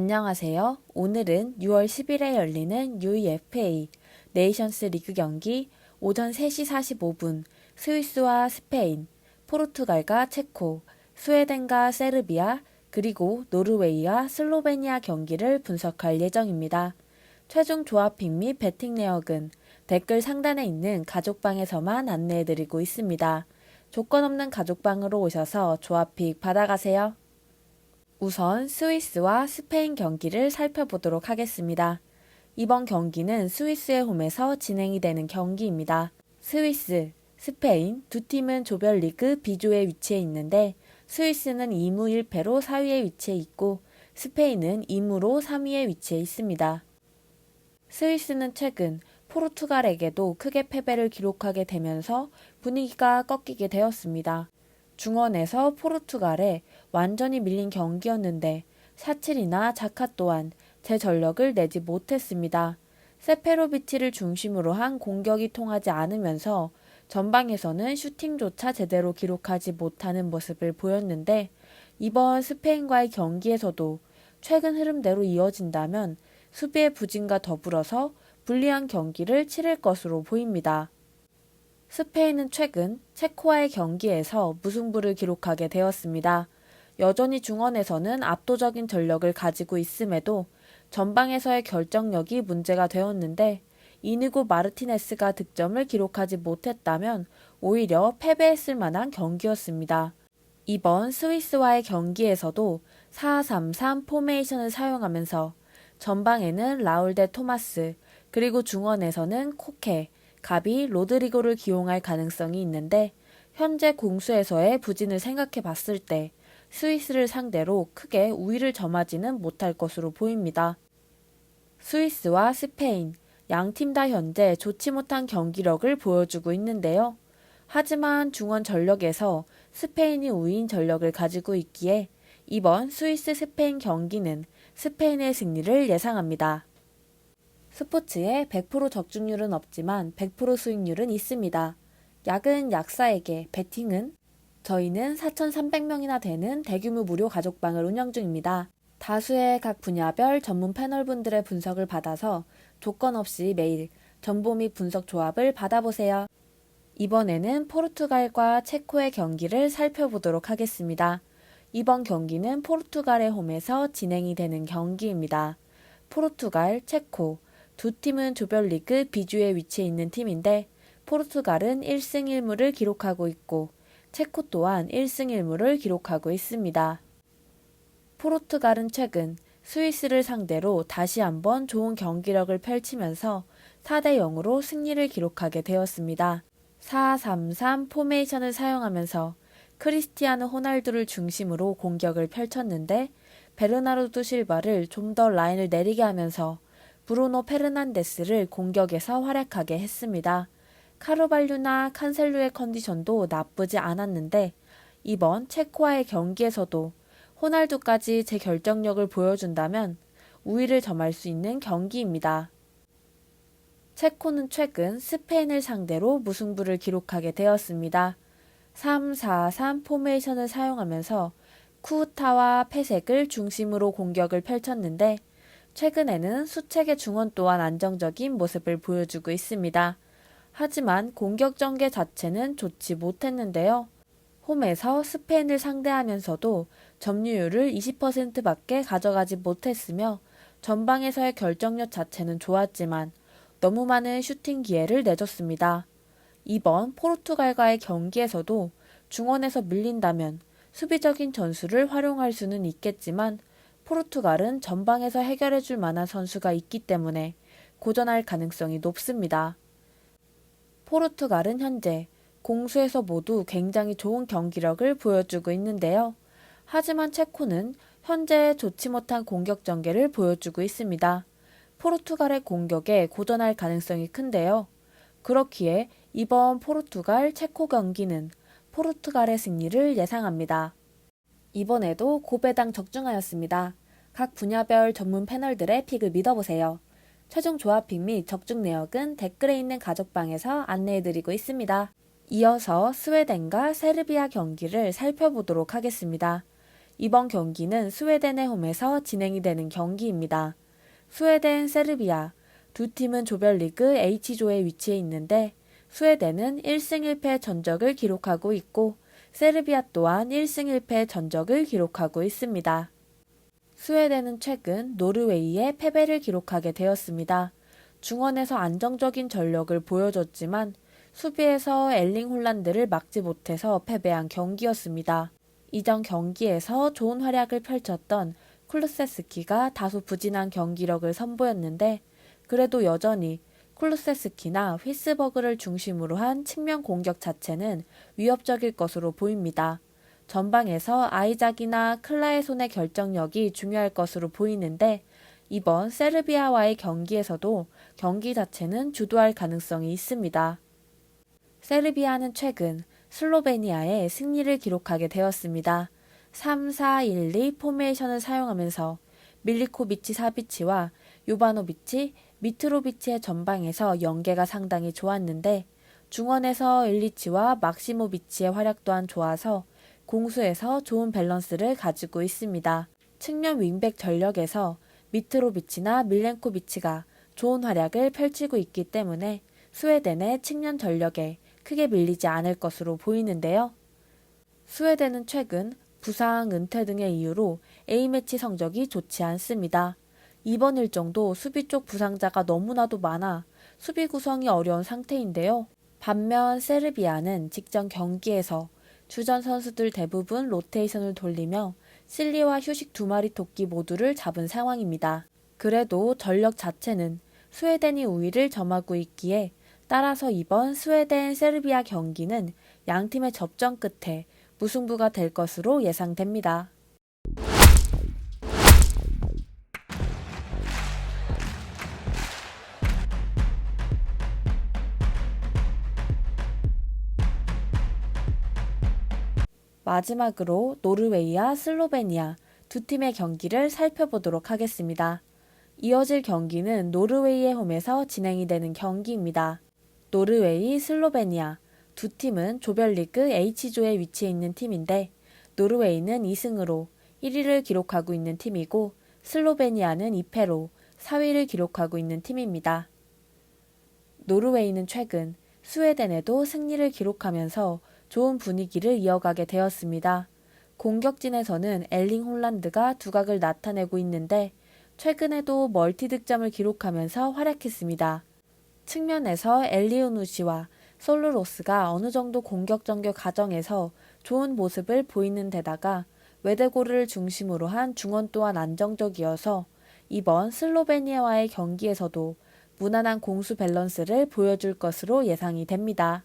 안녕하세요. 오늘은 6월 10일에 열리는 UEFA 네이션스 리그 경기 오전 3시 45분 스위스와 스페인, 포르투갈과 체코, 스웨덴과 세르비아, 그리고 노르웨이와 슬로베니아 경기를 분석할 예정입니다. 최종 조합픽 및 배팅 내역은 댓글 상단에 있는 가족방에서만 안내해드리고 있습니다. 조건 없는 가족방으로 오셔서 조합픽 받아가세요. 우선 스위스와 스페인 경기를 살펴보도록 하겠습니다. 이번 경기는 스위스의 홈에서 진행이 되는 경기입니다. 스위스, 스페인 두 팀은 조별리그 B조에 위치해 있는데 스위스는 2무 1패로 4위에 위치해 있고 스페인은 2무로 3위에 위치해 있습니다. 스위스는 최근 포르투갈에게도 크게 패배를 기록하게 되면서 분위기가 꺾이게 되었습니다. 중원에서 포르투갈에 완전히 밀린 경기였는데 샤칠이나 자카 또한 제 전력을 내지 못했습니다. 세페로비치를 중심으로 한 공격이 통하지 않으면서 전방에서는 슈팅조차 제대로 기록하지 못하는 모습을 보였는데 이번 스페인과의 경기에서도 최근 흐름대로 이어진다면 수비의 부진과 더불어서 불리한 경기를 치를 것으로 보입니다. 스페인은 최근 체코와의 경기에서 무승부를 기록하게 되었습니다. 여전히 중원에서는 압도적인 전력을 가지고 있음에도 전방에서의 결정력이 문제가 되었는데 이니고 마르티네스가 득점을 기록하지 못했다면 오히려 패배했을 만한 경기였습니다. 이번 스위스와의 경기에서도 4-3-3 포메이션을 사용하면서 전방에는 라울 데 토마스 그리고 중원에서는 코케, 가비, 로드리고를 기용할 가능성이 있는데 현재 공수에서의 부진을 생각해 봤을 때 스위스를 상대로 크게 우위를 점하지는 못할 것으로 보입니다. 스위스와 스페인 양 팀 다 현재 좋지 못한 경기력을 보여주고 있는데요. 하지만 중원 전력에서 스페인이 우위인 전력을 가지고 있기에 이번 스위스 스페인 경기는 스페인의 승리를 예상합니다. 스포츠에 100% 적중률은 없지만 100% 수익률은 있습니다. 약은 약사에게, 베팅은 저희는 4,300명이나 되는 대규모 무료 가족방을 운영 중입니다. 다수의 각 분야별 전문 패널분들의 분석을 받아서 조건 없이 매일 정보 및 분석 조합을 받아보세요. 이번에는 포르투갈과 체코의 경기를 살펴보도록 하겠습니다. 이번 경기는 포르투갈의 홈에서 진행이 되는 경기입니다. 포르투갈, 체코 두 팀은 조별 리그 B조에 위치해 있는 팀인데 포르투갈은 1승 1무를 기록하고 있고 체코 또한 1승 1무를 기록하고 있습니다. 포르투갈은 최근 스위스를 상대로 다시 한번 좋은 경기력을 펼치면서 4대 0으로 승리를 기록하게 되었습니다. 4-3-3 포메이션을 사용하면서 크리스티아노 호날두를 중심으로 공격을 펼쳤는데 베르나르도 실바를 좀 더 라인을 내리게 하면서 브루노 페르난데스를 공격에서 활약하게 했습니다. 카르발류나 칸셀루의 컨디션도 나쁘지 않았는데 이번 체코와의 경기에서도 호날두까지 제 결정력을 보여준다면 우위를 점할 수 있는 경기입니다. 체코는 최근 스페인을 상대로 무승부를 기록하게 되었습니다. 3-4-3 포메이션을 사용하면서 쿠우타와 페색을 중심으로 공격을 펼쳤는데 최근에는 수책의 중원 또한 안정적인 모습을 보여주고 있습니다. 하지만 공격 전개 자체는 좋지 못했는데요. 홈에서 스페인을 상대하면서도 점유율을 20%밖에 가져가지 못했으며 전방에서의 결정력 자체는 좋았지만 너무 많은 슈팅 기회를 내줬습니다. 이번 포르투갈과의 경기에서도 중원에서 밀린다면 수비적인 전술을 활용할 수는 있겠지만 포르투갈은 전방에서 해결해 줄 만한 선수가 있기 때문에 고전할 가능성이 높습니다. 포르투갈은 현재 공수에서 모두 굉장히 좋은 경기력을 보여주고 있는데요. 하지만 체코는 현재 좋지 못한 공격 전개를 보여주고 있습니다. 포르투갈의 공격에 고전할 가능성이 큰데요. 그렇기에 이번 포르투갈 체코 경기는 포르투갈의 승리를 예상합니다. 이번에도 고배당 적중하였습니다. 각 분야별 전문 패널들의 픽을 믿어보세요. 최종 조합픽 및 적중 내역은 댓글에 있는 가족방에서 안내해드리고 있습니다. 이어서 스웨덴과 세르비아 경기를 살펴보도록 하겠습니다. 이번 경기는 스웨덴의 홈에서 진행이 되는 경기입니다. 스웨덴, 세르비아 두 팀은 조별리그 H조에 위치해 있는데 스웨덴은 1승 1패 전적을 기록하고 있고 세르비아 또한 1승 1패 전적을 기록하고 있습니다. 스웨덴은 최근 노르웨이에 패배를 기록하게 되었습니다. 중원에서 안정적인 전력을 보여줬지만 수비에서 엘링 홀란드를 막지 못해서 패배한 경기였습니다. 이전 경기에서 좋은 활약을 펼쳤던 쿨루세스키가 다소 부진한 경기력을 선보였는데 그래도 여전히 쿨루세스키나 휘스버그를 중심으로 한 측면 공격 자체는 위협적일 것으로 보입니다. 전방에서 아이작이나 클라의 손의 결정력이 중요할 것으로 보이는데 이번 세르비아와의 경기에서도 경기 자체는 주도할 가능성이 있습니다. 세르비아는 최근 슬로베니아에 승리를 기록하게 되었습니다. 3-4-1-2 포메이션을 사용하면서 밀리코비치 사비치와 요바노비치, 미트로비치의 전방에서 연계가 상당히 좋았는데 중원에서 일리치와 막시모비치의 활약 또한 좋아서 공수에서 좋은 밸런스를 가지고 있습니다. 측면 윙백 전력에서 미트로비치나 밀렌코비치가 좋은 활약을 펼치고 있기 때문에 스웨덴의 측면 전력에 크게 밀리지 않을 것으로 보이는데요. 스웨덴은 최근 부상, 은퇴 등의 이유로 A매치 성적이 좋지 않습니다. 이번 일정도 수비 쪽 부상자가 너무나도 많아 수비 구성이 어려운 상태인데요. 반면 세르비아는 직전 경기에서 주전 선수들 대부분 로테이션을 돌리며 실리와 휴식 두 마리 토끼 모두를 잡은 상황입니다. 그래도 전력 자체는 스웨덴이 우위를 점하고 있기에 따라서 이번 스웨덴 세르비아 경기는 양 팀의 접전 끝에 무승부가 될 것으로 예상됩니다. 마지막으로 노르웨이와 슬로베니아 두 팀의 경기를 살펴보도록 하겠습니다. 이어질 경기는 노르웨이의 홈에서 진행이 되는 경기입니다. 노르웨이, 슬로베니아 두 팀은 조별리그 H조에 위치해 있는 팀인데 노르웨이는 2승으로 1위를 기록하고 있는 팀이고 슬로베니아는 2패로 4위를 기록하고 있는 팀입니다. 노르웨이는 최근 스웨덴에도 승리를 기록하면서 좋은 분위기를 이어가게 되었습니다. 공격진에서는 엘링 홀란드가 두각을 나타내고 있는데 최근에도 멀티 득점을 기록하면서 활약했습니다. 측면에서 엘리오누시와 솔루로스가 어느 정도 공격 전개 과정에서 좋은 모습을 보이는 데다가 외대고르를 중심으로 한 중원 또한 안정적이어서 이번 슬로베니아와의 경기에서도 무난한 공수 밸런스를 보여줄 것으로 예상이 됩니다.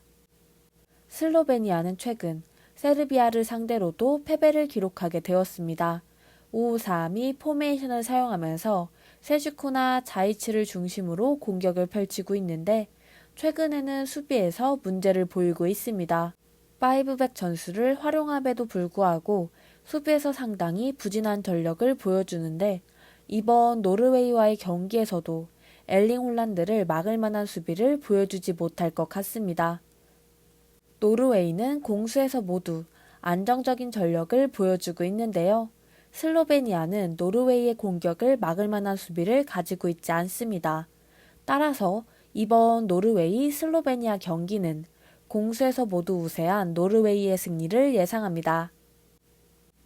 슬로베니아는 최근 세르비아를 상대로도 패배를 기록하게 되었습니다. 5-3-2 포메이션을 사용하면서 세슈코나 자이츠를 중심으로 공격을 펼치고 있는데 최근에는 수비에서 문제를 보이고 있습니다. 5백 전술을 활용함에도 불구하고 수비에서 상당히 부진한 전력을 보여주는데 이번 노르웨이와의 경기에서도 엘링 홀란드를 막을 만한 수비를 보여주지 못할 것 같습니다. 노르웨이는 공수에서 모두 안정적인 전력을 보여주고 있는데요. 슬로베니아는 노르웨이의 공격을 막을 만한 수비를 가지고 있지 않습니다. 따라서 이번 노르웨이 슬로베니아 경기는 공수에서 모두 우세한 노르웨이의 승리를 예상합니다.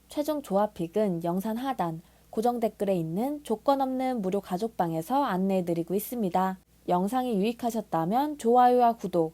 최종 조합픽은 영상 하단 고정 댓글에 있는 조건 없는 무료 가족방에서 안내해드리고 있습니다. 영상이 유익하셨다면 좋아요와 구독,